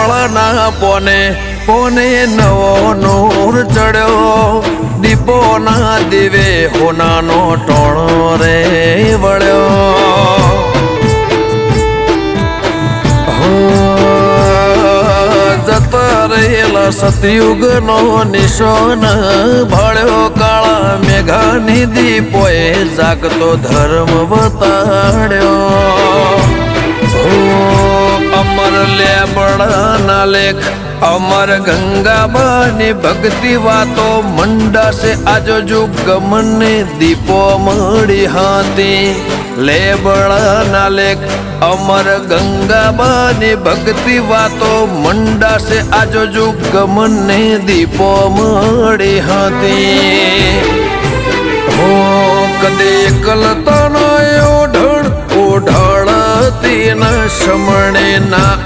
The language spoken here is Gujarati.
લેબળના પોને પોને નવો નૂર ચડ્યો. દીપો ના દીવે હોનાનો ટોણો રે વળ્યો. રહેલા સતયુગ નો નિશાન ભળ્યો. કાળા મેઘાની દીપોએ જાગતો ધર્મ બતાડ્યો લેબડાના લેખ. અમર ગંગાબાની ભક્તિ વાતો મંડાશે આજો જુગ ગમને દીપો મળી હાથી. લેબડાના લેખ. અમર ગંગાબાની ભક્તિ વાતો મંડાશે આજો જુગ ગમને દીપો મળી હતી હો કદે કલતાનો ઓઢણ ઓઢળતી ન શમણે ના